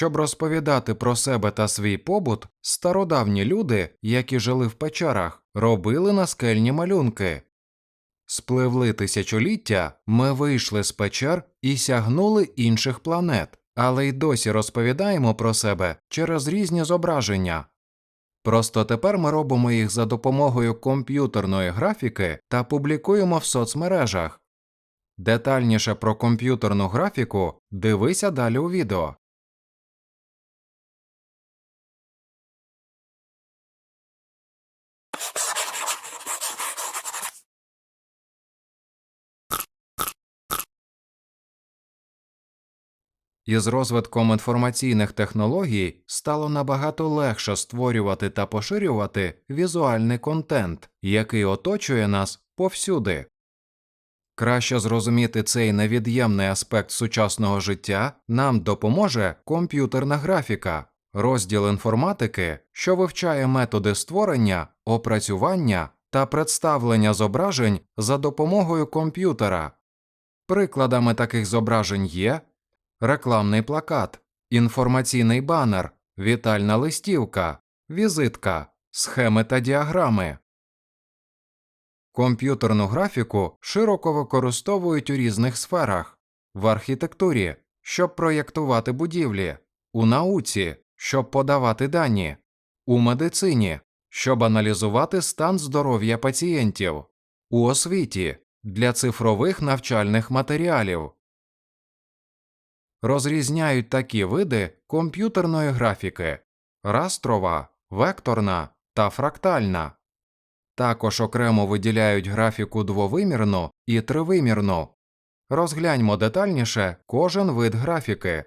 Щоб розповідати про себе та свій побут, стародавні люди, які жили в печерах, робили наскельні малюнки. Спливли тисячоліття, ми вийшли з печер і сягнули інших планет, але й досі розповідаємо про себе через різні зображення. Просто тепер ми робимо їх за допомогою комп'ютерної графіки та публікуємо в соцмережах. Детальніше про комп'ютерну графіку дивися далі у відео. Із розвитком інформаційних технологій стало набагато легше створювати та поширювати візуальний контент, який оточує нас повсюди. Краще зрозуміти цей невід'ємний аспект сучасного життя нам допоможе комп'ютерна графіка, розділ інформатики, що вивчає методи створення, опрацювання та представлення зображень за допомогою комп'ютера. Прикладами таких зображень є рекламний плакат, інформаційний банер, вітальна листівка, візитка, схеми та діаграми. Комп'ютерну графіку широко використовують у різних сферах в архітектурі, щоб проєктувати будівлі, у науці, щоб подавати дані, у медицині, щоб аналізувати стан здоров'я пацієнтів, у освіті для цифрових навчальних матеріалів. Розрізняють такі види комп'ютерної графіки растрова, векторна та фрактальна. Також окремо виділяють графіку двовимірну і тривимірну. Розгляньмо детальніше кожен вид графіки.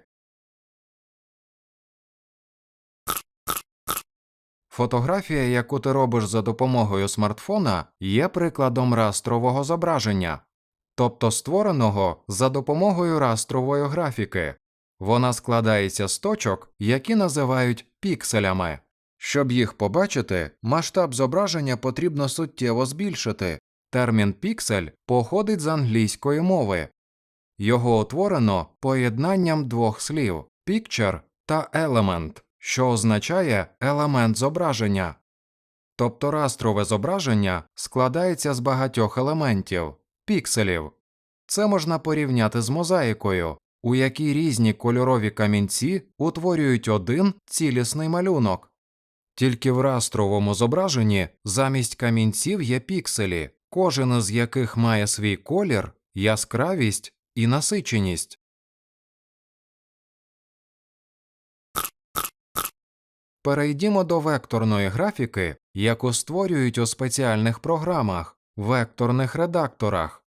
Фотографія, яку ти робиш за допомогою смартфона, є прикладом растрового зображення, тобто створеного за допомогою растрової графіки. Вона складається з точок, які називають пікселями. Щоб їх побачити, масштаб зображення потрібно суттєво збільшити. Термін піксель походить з англійської мови. Його утворено поєднанням двох слів picture та element, що означає елемент зображення. Тобто растрове зображення складається з багатьох елементів пікселів. Це можна порівняти з мозаїкою, у якій різні кольорові камінці утворюють один цілісний малюнок. Тільки в растровому зображенні замість камінців є пікселі, кожен із яких має свій колір, яскравість і насиченість. Перейдімо до векторної графіки, яку створюють у спеціальних програмах, векторних редакторах.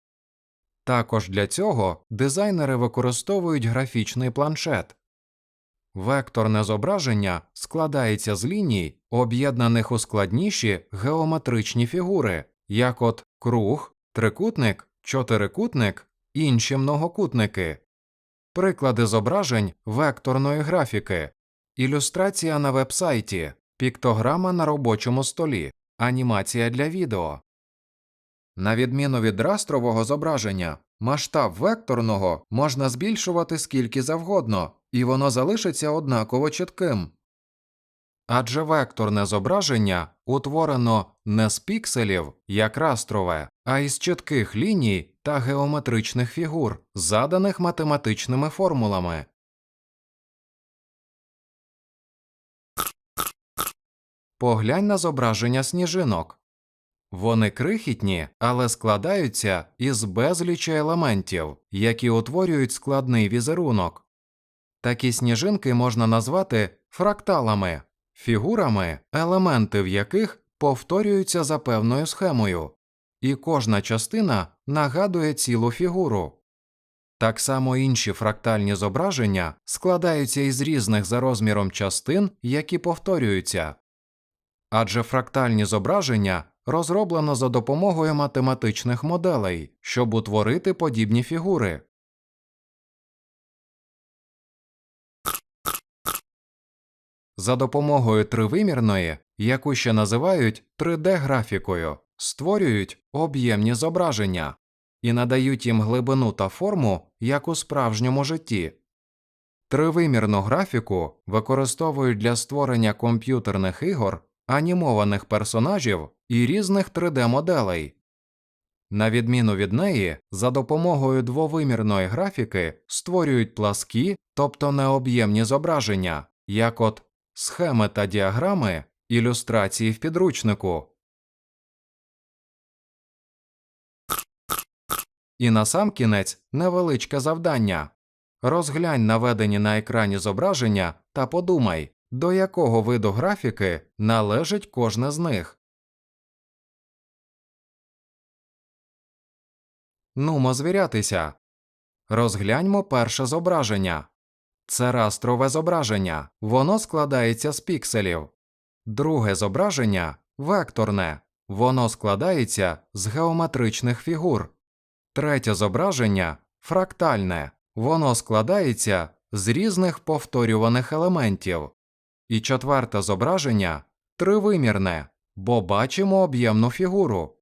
Також для цього дизайнери використовують графічний планшет. Векторне зображення складається з ліній, об'єднаних у складніші геометричні фігури, як от круг, трикутник, чотирикутник, інші многокутники. Приклади зображень векторної графіки, ілюстрація на вебсайті, піктограма на робочому столі, анімація для відео. На відміну від растрового зображення, масштаб векторного можна збільшувати скільки завгодно, і воно залишиться однаково чітким. Адже векторне зображення утворено не з пікселів, як растрове, а із чітких ліній та геометричних фігур, заданих математичними формулами. Поглянь на зображення сніжинок. Вони крихітні, але складаються із безлічі елементів, які утворюють складний візерунок. Такі сніжинки можна назвати фракталами, фігурами, елементи в яких повторюються за певною схемою, і кожна частина нагадує цілу фігуру. Так само інші фрактальні зображення складаються із різних за розміром частин, які повторюються. Адже фрактальні зображення розроблено за допомогою математичних моделей, щоб утворити подібні фігури. За допомогою тривимірної, яку ще називають 3D-графікою, створюють об'ємні зображення і надають їм глибину та форму, як у справжньому житті. Тривимірну графіку використовують для створення комп'ютерних ігор, анімованих персонажів і різних 3D-моделей. На відміну від неї, за допомогою двовимірної графіки створюють пласкі, тобто необ'ємні зображення, як от схеми та діаграми, ілюстрації в підручнику. І насамкінець невеличке завдання. Розглянь наведені на екрані зображення та подумай, до якого виду графіки належить кожне з них. Нумо звірятися. Розгляньмо перше зображення. Це растрове зображення. Воно складається з пікселів. Друге зображення векторне. Воно складається з геометричних фігур. Третє зображення фрактальне. Воно складається з різних повторюваних елементів. І четверте зображення тривимірне, бо бачимо об'ємну фігуру.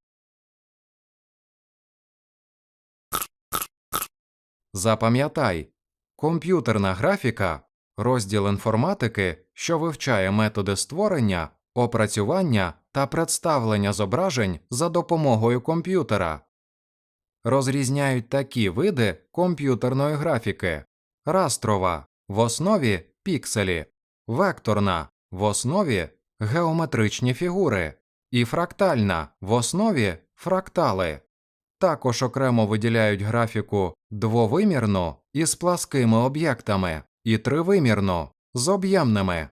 Запам'ятай, комп'ютерна графіка розділ інформатики, що вивчає методи створення, опрацювання та представлення зображень за допомогою комп'ютера. Розрізняють такі види комп'ютерної графіки: растрова в основі пікселі, векторна в основі геометричні фігури, і фрактальна в основі фрактали. Також окремо виділяють графіку двовимірну із пласкими об'єктами і тривимірну з об'ємними.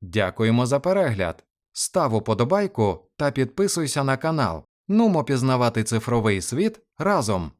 Дякуємо за перегляд. Став уподобайку та підписуйся на канал. Нумо пізнавати цифровий світ разом.